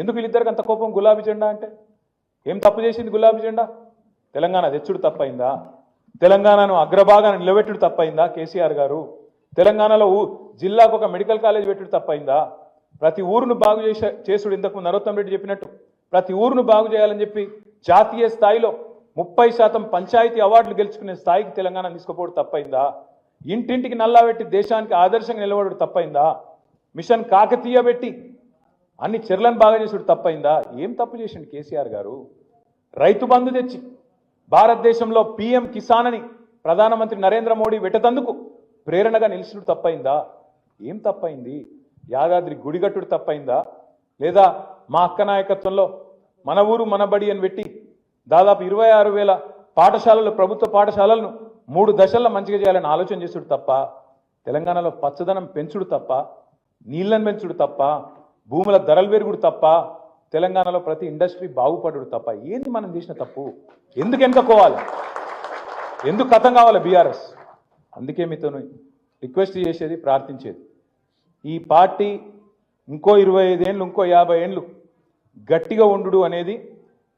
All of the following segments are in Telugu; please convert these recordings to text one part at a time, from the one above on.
ఎందుకు వీళ్ళిద్దరికి అంత కోపం గులాబీ జెండా అంటే? ఏం తప్పు చేసింది గులాబీ జెండా? తెలంగాణ తెచ్చుడు తప్పైందా? తెలంగాణను అగ్రభాగాన నిలబెట్టుడు తప్పైందా కేసీఆర్ గారు? తెలంగాణలో జిల్లాకు ఒక మెడికల్ కాలేజ్ పెట్టుడు తప్పైందా? ప్రతి ఊరును బాగు చేసే చేసుడు ఇంతకు నరోత్తం రెడ్డి చెప్పినట్టు. ప్రతి ఊరును బాగు చేయాలని చెప్పి జాతీయ స్థాయిలో ముప్పై శాతం పంచాయతీ అవార్డులు గెలుచుకునే స్థాయికి తెలంగాణ తీసుకుపోవడం తప్పైందా? ఇంటింటికి నల్లా పెట్టి దేశానికి ఆదర్శంగా నిలబడడం తప్పైందా? మిషన్ కాకతీయ పెట్టి అన్ని చెర్లను బాగా చేసుడు తప్పైందా? ఏం తప్పు చేసిండు కేసీఆర్ గారు? రైతు బంధు తెచ్చి భారతదేశంలో పీఎం కిసాన్ అని ప్రధానమంత్రి నరేంద్ర మోడీ వెటతందుకు ప్రేరణగా నిలిచుడు తప్పైందా? ఏం తప్పైంది? యాదాద్రి గుడిగట్టుడు తప్పైందా? లేదా మా అక్క నాయకత్వంలో మన ఊరు మన బడి అని పెట్టి దాదాపు ఇరవై ఆరు వేల పాఠశాలలు ప్రభుత్వ పాఠశాలలను మూడు దశల్లో మంచిగా చేయాలని ఆలోచన చేసుడు తప్ప తెలంగాణలో పచ్చదనం పెంచుడు తప్ప నీళ్ళను పెంచుడు తప్ప భూముల ధరలు పెరుగుడు తప్ప తెలంగాణలో ప్రతి ఇండస్ట్రీ బాగుపడుడు తప్ప ఏంది మనం చేసిన తప్పు? ఎందుకు వెనుకపోవాలి ఎందుకు కథం కావాలి బీఆర్ఎస్? అందుకే మీతో రిక్వెస్ట్ చేసేది ప్రార్థించేది. ఈ పార్టీ ఇంకో ఇరవై ఐదేళ్ళు ఇంకో యాభై ఏళ్ళు గట్టిగా ఉండు అనేది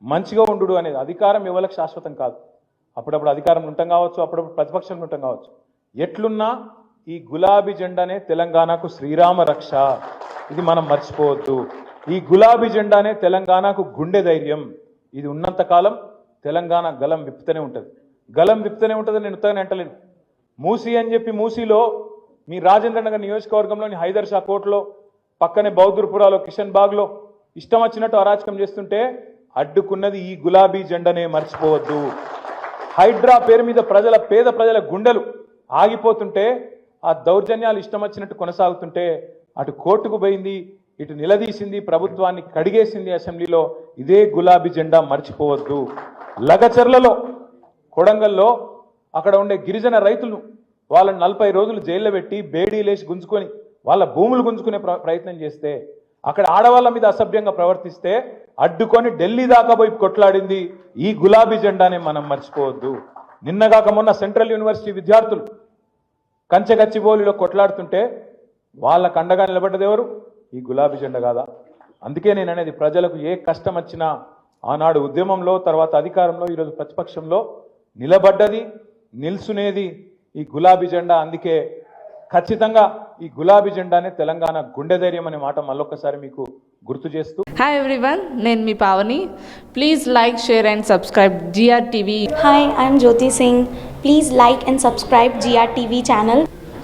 మంచిగా ఉండు అనేది అధికారం ఎవరికి శాశ్వతం కాదు. అప్పుడప్పుడు అధికారం ఉంటాం కావచ్చు అప్పుడప్పుడు ప్రతిపక్షంలో ఉంటాం కావచ్చు. ఎట్లున్నా ఈ గులాబీ జెండానే తెలంగాణకు శ్రీరామ రక్ష. ఇది మనం మర్చిపోవద్దు. ఈ గులాబీ జెండానే తెలంగాణకు గుండె ధైర్యం. ఇది ఉన్నంత కాలం తెలంగాణ గలం విప్పుతూనే ఉంటుంది. గలం విప్పుతూనే ఉంటుంది నేను ఉత్తగానే అంటలేను. మూసీ అని చెప్పి మూసీలో మీ రాజేంద్ర నగర్ నియోజకవర్గంలోని హైదర్ షా కోర్టులో పక్కనే బౌద్ధుర్పురాలో కిషన్ బాగ్లో ఇష్టం వచ్చినట్టు అరాచకం చేస్తుంటే అడ్డుకున్నది ఈ గులాబీ జెండనే మర్చిపోవద్దు. హైడ్రా పేరు మీద ప్రజల పేద ప్రజల గుండెలు ఆగిపోతుంటే ఆ దౌర్జన్యాలు ఇష్టం వచ్చినట్టు కొనసాగుతుంటే అటు కోర్టుకు పోయింది ఇటు నిలదీసింది ప్రభుత్వాన్ని కడిగేసింది అసెంబ్లీలో ఇదే గులాబీ జెండా మర్చిపోవద్దు. లగచర్లలో కొడంగల్లో అక్కడ ఉండే గిరిజన రైతులను వాళ్ళని నలభై రోజులు జైల్లో పెట్టి బేడీలేసి గుంజుకొని వాళ్ళ భూములు గుంజుకునే ప్ర- ప్రయత్నం చేస్తే అక్కడ ఆడవాళ్ళ మీద అసభ్యంగా ప్రవర్తిస్తే అడ్డుకొని ఢిల్లీ దాకా పోయి కొట్లాడింది ఈ గులాబీ జెండానే మనం మర్చిపోవద్దు. నిన్నగాక మొన్న సెంట్రల్ యూనివర్సిటీ విద్యార్థులు కంచెగచ్చిబోలిలో కొట్లాడుతుంటే వాళ్ళకు అండగా నిలబడ్డది ఎవరు? ఈ గులాబీ జెండా కాదా? అందుకే నేను అనేది ప్రజలకు ఏ కష్టం వచ్చినా ఆనాడు ఉద్యమంలో తర్వాత అధికారంలో ఈరోజు ప్రతిపక్షంలో నిలబడ్డది నిల్చునేది ఈ గులాబీ జెండా. అందుకే ఖచ్చితంగా ఈ గులాబీ జెండానే తెలంగాణ గుండె ధైర్యం అనే మాట మళ్ళొక్కసారి మీకు గుర్తు చేస్తూ. హాయ్ ఎవ్రీవన్ నేను మీ Pavani. Please like share and subscribe GR TV Hi, I'm Jyoti Singh. Please like and subscribe GRTV channel.